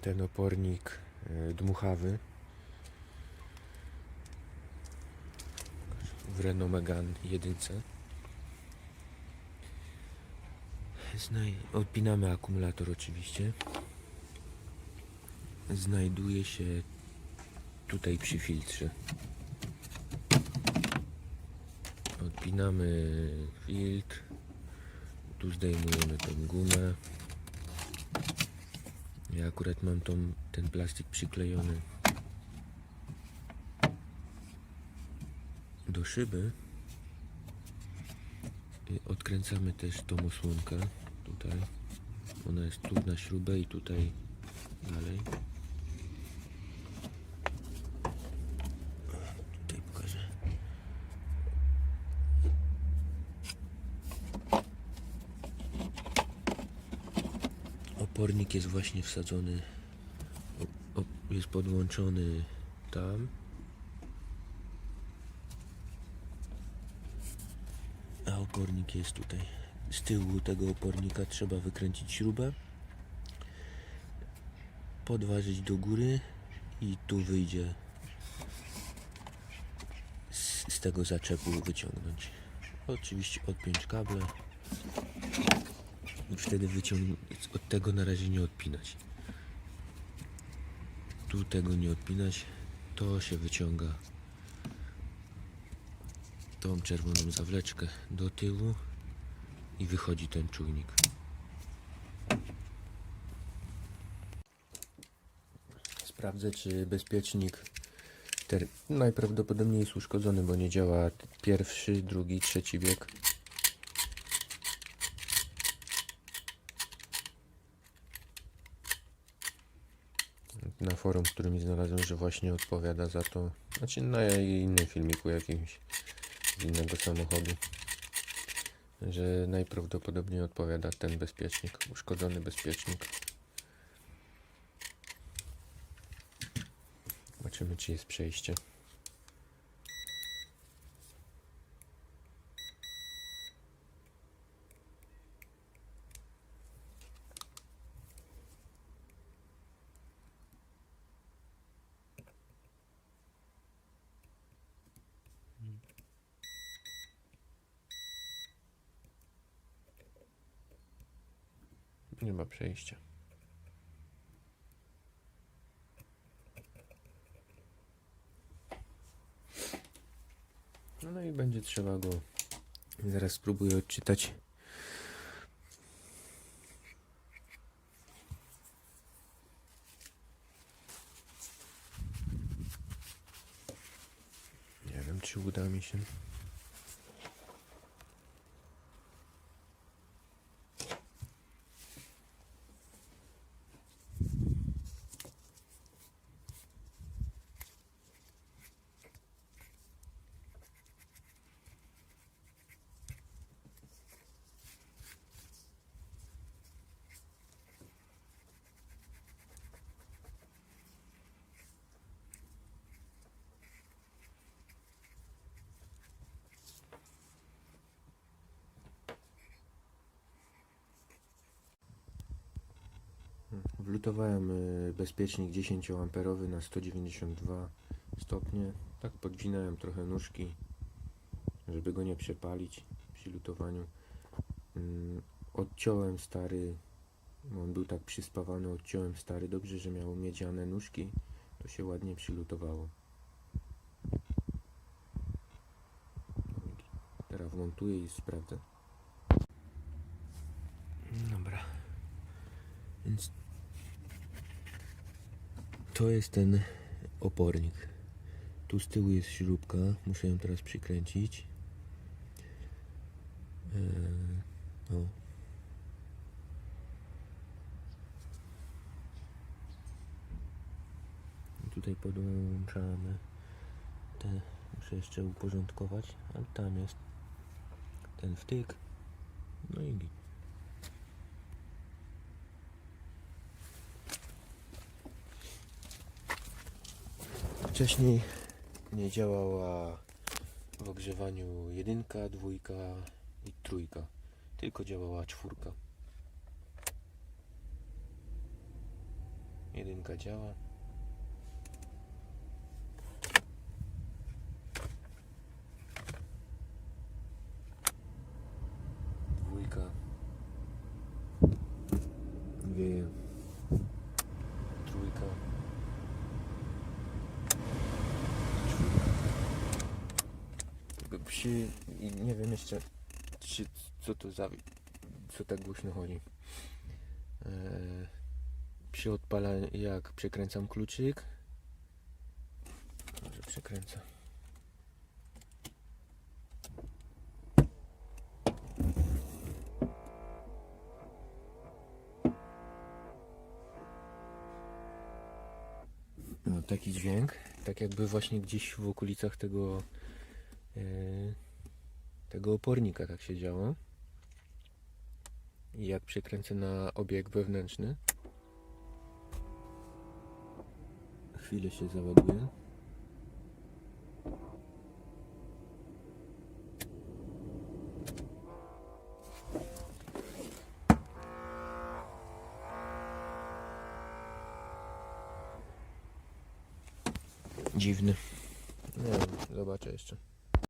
ten opornik e, dmuchawy w Renault Megane 1. Znaj odpinamy akumulator oczywiście. Znajduje się tutaj przy filtrze. Odpinamy filtr. Tu zdejmujemy tą gumę. Ja akurat mam tą, ten plastik przyklejony do szyby. I odkręcamy też tą osłonkę tutaj. Ona jest tu na śrubę i tutaj dalej. Tutaj pokażę. Opornik jest właśnie wsadzony, jest podłączony tam. A opornik jest tutaj. Z tyłu tego opornika trzeba wykręcić śrubę, podważyć do góry i tu wyjdzie z, z tego zaczepu wyciągnąć. Oczywiście odpiąć kable i wtedy wyciągnąć. Od tego na razie nie odpinać. Tu tego nie odpinać. To się wyciąga tą czerwoną zawleczkę do tyłu i wychodzi ten czujnik. Sprawdzę, czy bezpiecznik ter... najprawdopodobniej jest uszkodzony, bo nie działa pierwszy, drugi, trzeci bieg. Na forum, w którym znalazłem, że właśnie odpowiada za to. Znaczy na innym filmiku jakimś z innego samochodu. Że najprawdopodobniej odpowiada ten bezpiecznik, uszkodzony bezpiecznik. Zobaczymy, czy jest przejście. Nie ma przejścia. No, no i będzie trzeba go. Zaraz spróbuję odczytać. Nie wiem, czy uda mi się. Wlutowałem y, bezpiecznik 10 amperowy na 192 stopnie. Tak podwinąłem trochę nóżki, żeby go nie przepalić przy lutowaniu. Mm, Odciąłem stary, on był tak przyspawany, odciąłem stary. Dobrze, że miał miedziane nóżki, to się ładnie przylutowało. Teraz wmontuję i sprawdzę. Dobra. Więc to jest ten opornik. Tu z tyłu jest śrubka. Muszę ją teraz przykręcić. Eee, o. Tutaj podłączamy te. Muszę jeszcze uporządkować, ale tam jest ten wtyk. No i git. Wcześniej nie działała w ogrzewaniu jedynka, dwójka i trójka, tylko działała czwórka. Jedynka działa. Dwójka. Wieje. Trójka. Czwórka. Przy, i nie wiem jeszcze, co to za, co tak głośno chodzi. Eee, przy odpalaniu, jak przekręcam kluczyk, może przekręcę. No, taki dźwięk, tak jakby właśnie gdzieś w okolicach tego tego opornika tak się działo. I jak przekręcę na obieg wewnętrzny, chwilę się załaduje. Dziwny. Nie wiem, zobaczę jeszcze.